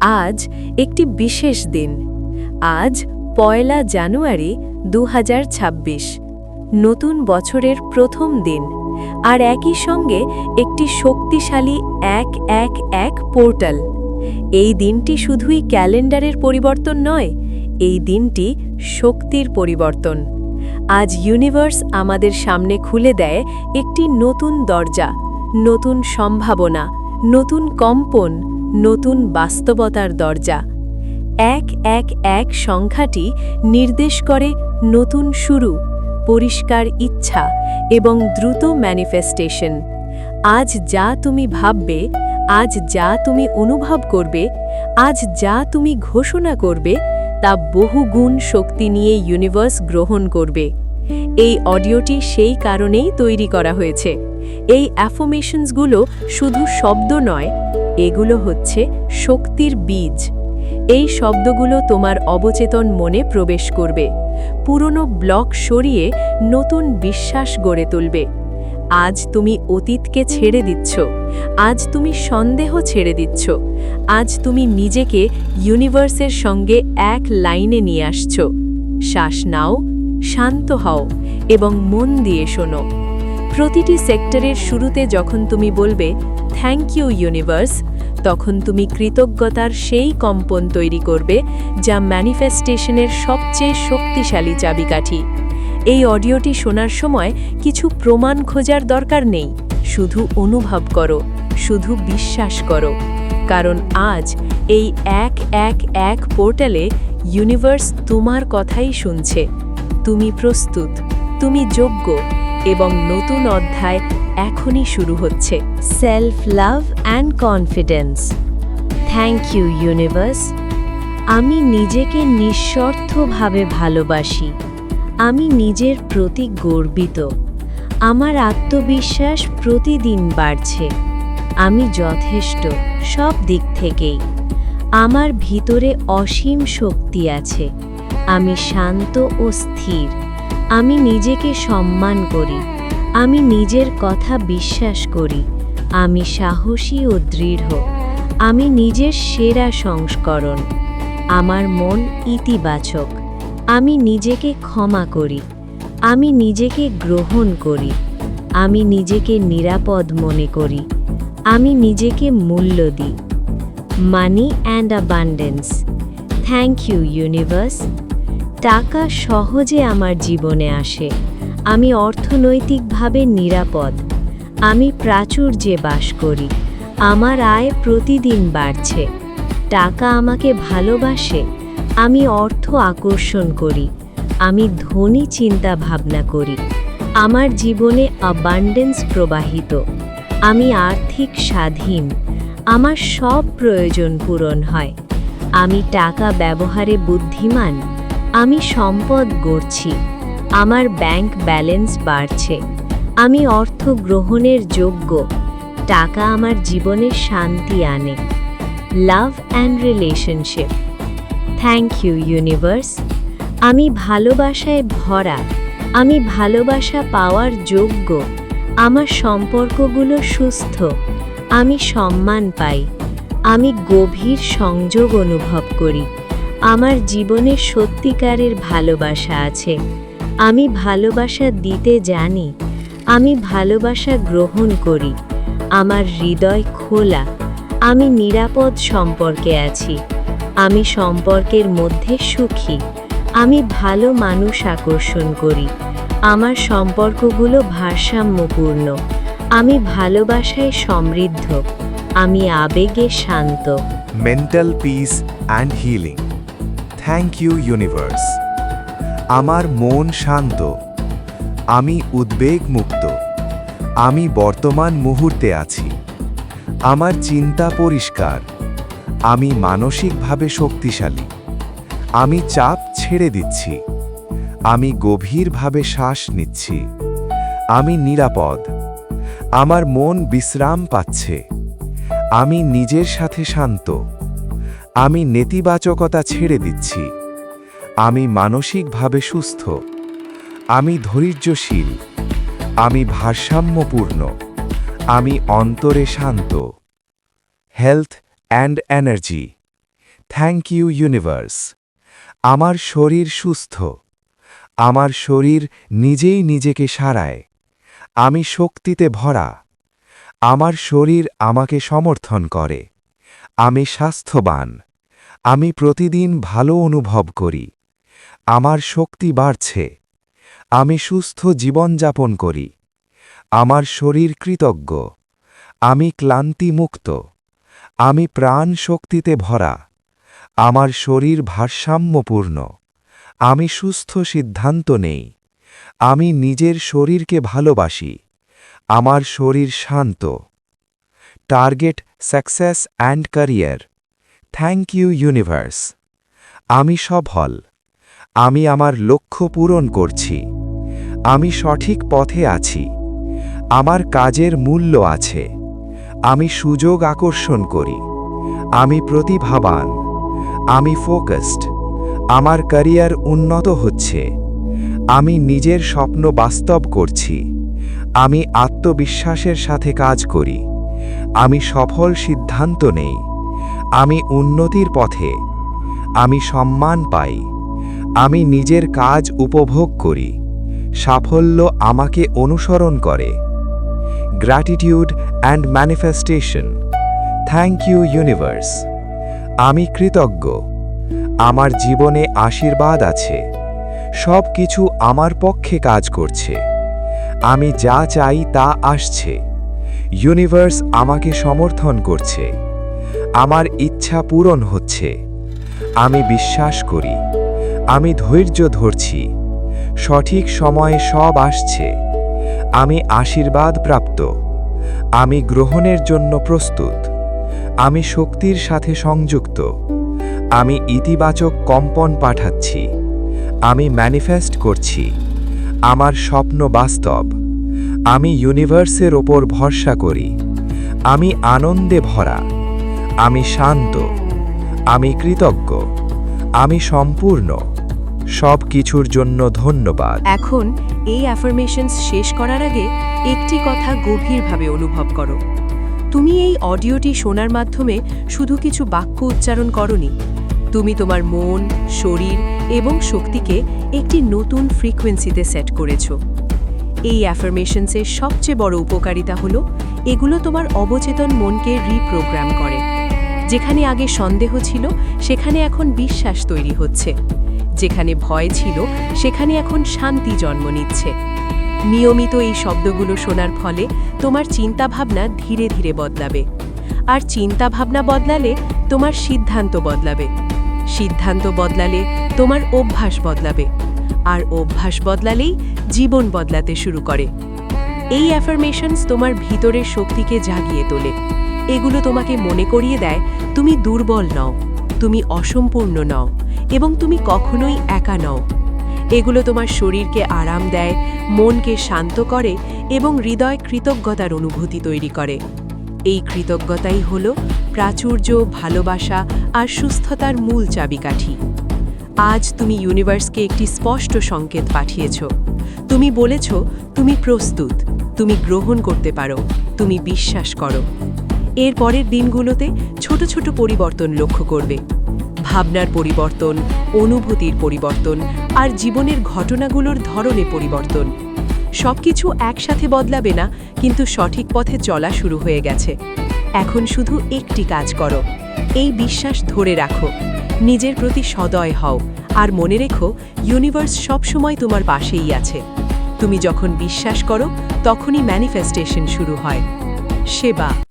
আজ একটি বিশেষ দিন। আজ পয়লা জানুয়ারি দু হাজার ছাব্বিশ, নতুন বছরের প্রথম দিন, আর একই সঙ্গে একটি শক্তিশালী এক এক এক পোর্টাল। এই দিনটি শুধুই ক্যালেন্ডারের পরিবর্তন নয়, এই দিনটি শক্তির পরিবর্তন। আজ ইউনিভার্স আমাদের সামনে খুলে দেয় একটি নতুন দরজা, নতুন সম্ভাবনা, নতুন কম্পন নতুন বাস্তবতার দরজা। এক এক এক সংখ্যাটি নির্দেশ করে নতুন শুরু, পরিষ্কার ইচ্ছা এবং দ্রুত ম্যানিফেস্টেশন আজ যা তুমি ভাববে, আজ যা তুমি অনুভব করবে, আজ যা তুমি ঘোষণা করবে, তা বহুগুণ শক্তি নিয়ে ইউনিভার্স গ্রহণ করবে। এই অডিওটি সেই কারণেই তৈরি করা হয়েছে। এই অ্যাফোমেশনসগুলো শুধু শব্দ নয় এগুলো হচ্ছে শক্তির বীজ। এই শব্দগুলো তোমার অবচেতন মনে প্রবেশ করবে। পুরনো ব্লক সরিয়ে নতুন বিশ্বাস গড়ে তুলবে। আজ তুমি অতীতকে ছেড়ে দিচ্ছ। আজ তুমি সন্দেহ ছেড়ে দিচ্ছ। আজ তুমি নিজেকে ইউনিভার্সের সঙ্গে এক লাইনে নিয়ে আসছ। শ্বাস নাও, শান্ত হও এবং মন দিয়ে শোনো। প্রতিটি সেক্টরের শুরুতে যখন তুমি বলবে থ্যাংক ইউ ইউনিভার্স তখন তুমি কৃতজ্ঞতার সেই কম্পন তৈরি করবে যা ম্যানিফেস্টেশনের সবচেয়ে শক্তিশালী চাবিকাঠি। এই অডিওটি শোনার সময় কিছু প্রমাণ খোঁজার দরকার নেই। শুধু অনুভব করো, শুধু বিশ্বাস করো। কারণ আজ এই এক এক এক পোর্টালে ইউনিভার্স তোমার কথাই শুনছে। তুমি প্রস্তুত, তুমি যোগ্য এবং নতুন অধ্যায় এখনই শুরু হচ্ছে। Self love and confidence thank you universe আমি নিজেকে নিঃস্বার্থভাবে ভালোবাসি। আমি নিজের প্রতি গর্বিত। আমার আত্মবিশ্বাস প্রতিদিন বাড়ছে। আমি যথেষ্ট সব দিক থেকেই। আমার ভিতরে অসীম শক্তি আছে। আমি শান্ত ও স্থির। আমি নিজেকে সম্মান করি। আমি নিজের কথা বিশ্বাস করি। আমি সাহসী ও দৃঢ়। আমি নিজের সেরা সংস্করণ। আমার মন ইতিবাচক। আমি নিজেকে ক্ষমা করি। আমি নিজেকে গ্রহণ করি। আমি নিজেকে নিরাপদ মনে করি। আমি নিজেকে মূল্য দিই। Money and abundance thank you, universe. টাকা সহজে আমার জীবনে আসে। আমি অর্থনৈতিকভাবে নিরাপদ। আমি প্রাচুর্যে বাস করি। আমার আয় প্রতিদিন বাড়ছে। টাকা আমাকে ভালোবাসে। আমি অর্থ আকর্ষণ করি। আমি ধনী চিন্তা ভাবনা করি। আমার জীবনে অ্যাবান্ডেন্স প্রবাহিত। আমি আর্থিক স্বাধীন। আমার সব প্রয়োজন পূরণ হয়। আমি টাকা ব্যবহারে বুদ্ধিমান। আমি সম্পদ গড়ছি, আমার ব্যাংক ব্যালেন্স বাড়ছে, আমি অর্থ গ্রহণের যোগ্য, টাকা আমার জীবনে শান্তি আনে। Love and relationship. Thank you universe. আমি ভালোবাসায় ভরা, আমি ভালোবাসা পাওয়ার যোগ্য, আমার সম্পর্কগুলো সুস্থ, আমি সম্মান পাই, আমি গভীর সংযোগ অনুভব করি। আমার জীবনে সত্যিকারের ভালোবাসা আছে। আমি ভালোবাসা দিতে জানি, আমি ভালোবাসা গ্রহণ করি, আমার হৃদয় খোলা, আমি নিরাপদ সম্পর্কে আছি, আমি সম্পর্কের মধ্যে সুখী, আমি ভালো মানুষ আকর্ষণ করি, আমার সম্পর্কগুলো ভারসাম্যপূর্ণ, আমি ভালোবাসায় সমৃদ্ধ, আমি আবেগে শান্ত। Mental peace and healing thank you universe. আমার মন শান্ত, আমি উদ্বেগ মুক্ত, আমি বর্তমান মুহূর্তে আছি। আমার চিন্তা পরিষ্কার, আমি মানসিকভাবে শক্তিশালী, আমি চাপ ছেড়ে দিচ্ছি, আমি গভীরভাবে শ্বাস নিচ্ছি, আমি নিরাপদ, আমার মন বিশ্রাম পাচ্ছে, আমি নিজের সাথে শান্ত। আমি নেতিবাচকতা ছেড়ে দিচ্ছি। আমি মানসিকভাবে সুস্থ। আমি ধৈর্যশীল। আমি ভারসাম্যপূর্ণ। আমি অন্তরে শান্ত। Health and energy thank you universe আমার শরীর সুস্থ। আমার শরীর নিজেই নিজেকে সারায়। আমি শক্তিতে ভরা। আমার শরীর আমাকে সমর্থন করে। আমি স্বাস্থ্যবান। আমি প্রতিদিন ভালো অনুভব করি। আমার শক্তি বাড়ছে। আমি সুস্থ জীবনযাপন করি। আমার শরীর কৃতজ্ঞ। আমি ক্লান্তিমুক্ত আমি প্রাণ শক্তিতে ভরা। আমার শরীর ভারসাম্যপূর্ণ। আমি সুস্থ সিদ্ধান্ত নেই। আমি নিজের শরীরকে ভালোবাসি। আমার শরীর শান্ত। Target success and career. Thank you universe. আমি সফল আমি আমার লক্ষ্য পূরণ করছি। আমি সঠিক পথে আছি। আমার কাজের মূল্য আছে। আমি সুযোগ আকর্ষণ করি। আমি প্রতিভাবান। আমি ফোকাসড। আমার ক্যারিয়ার উন্নত হচ্ছে। আমি নিজের স্বপ্ন বাস্তব করছি। আমি আত্মবিশ্বাসের সাথে কাজ করি। আমি সফল সিদ্ধান্ত নেই। আমি উন্নতির পথে, আমি সম্মান পাই, আমি নিজের কাজ উপভোগ করি, সাফল্য আমাকে অনুসরণ করে। Gratitude and manifestation thank you universe আমি কৃতজ্ঞ। আমার জীবনে আশীর্বাদ আছে। সব কিছু আমার পক্ষে কাজ করছে। আমি যা চাই তা আসছে। ইউনিভার্স আমাকে সমর্থন করছে। আমার ইচ্ছা পূরণ হচ্ছে। আমি বিশ্বাস করি, আমি ধৈর্য ধরছি, সঠিক সময়ে সব আসছে। আমি আশীর্বাদ প্রাপ্ত, আমি গ্রহণের জন্য প্রস্তুত, আমি শক্তির সাথে সংযুক্ত, আমি ইতিবাচক কম্পন পাঠাচ্ছি, আমি ম্যানিফেস্ট করছি, আমার স্বপ্ন বাস্তব, আমি ইউনিভার্সের ওপর ভরসা করি, আমি আনন্দে ভরা। আমি শান্ত, আমি কৃতজ্ঞ, আমি সম্পূর্ণ সব কিছুর জন্য ধন্যবাদ। এখন এই অ্যাফার্মেশনস শেষ করার আগে একটি কথা গভীরভাবে অনুভব করো। তুমি এই অডিওটি শোনার মাধ্যমে শুধু কিছু বাক্য উচ্চারণ করনি। তুমি তোমার মন, শরীর এবং শক্তিকে একটি নতুন ফ্রিকোয়েন্সিতে সেট করেছ। এই অ্যাফার্মেশনসের সবচেয়ে বড় উপকারিতা হলো এগুলো তোমার অবচেতন মনকে রিপ্রোগ্রাম করে। যেখানে আগে সন্দেহ ছিল, সেখানে এখন বিশ্বাস তৈরি হচ্ছে। যেখানে ভয় ছিল, সেখানে এখন শান্তি জন্ম নিচ্ছে। নিয়মিত এই শব্দগুলো শোনার ফলে তোমার চিন্তাভাবনা ধীরে ধীরে বদলাবে। আর চিন্তাভাবনা বদলালে তোমার সিদ্ধান্ত বদলাবে। সিদ্ধান্ত বদলালে তোমার অভ্যাস বদলাবে। আর অভ্যাস বদলালেই জীবন বদলাতে শুরু করে। এই অ্যাফার্মেশনস তোমার ভিতরের শক্তিকে জাগিয়ে তোলে। এগুলো তোমাকে মনে করিয়ে দেয়, তুমি দুর্বল নও, তুমি অসম্পূর্ণ নও এবং তুমি কখনোই একা নও। এগুলো তোমার শরীরকে আরাম দেয়, মনকে শান্ত করে এবং হৃদয় কৃতজ্ঞতার অনুভূতি তৈরি করে। এই কৃতজ্ঞতাই হল প্রাচুর্য, ভালোবাসা আর সুস্থতার মূল চাবিকাঠি। আজ তুমি ইউনিভার্সকে একটি স্পষ্ট সংকেত পাঠিয়েছ। তুমি বলেছ, তুমি প্রস্তুত, তুমি গ্রহণ করতে পারো, তুমি বিশ্বাস করো। এর পরের দিনগুলোতে ছোট ছোট পরিবর্তন লক্ষ্য করবে। ভাবনার পরিবর্তন, অনুভূতির পরিবর্তন আর জীবনের ঘটনাগুলোর ধরনে পরিবর্তন। সবকিছু একসাথে বদলাবে না, কিন্তু সঠিক পথে চলা শুরু হয়ে গেছে। এখন শুধু একটি কাজ করো, এই বিশ্বাস ধরে রাখো। নিজের প্রতি সদয় হও আর মনে রেখো ইউনিভার্স সবসময় তোমার পাশেই আছে। তুমি যখন বিশ্বাস করো, তখনই ম্যানিফেস্টেশন শুরু হয়। সেবা।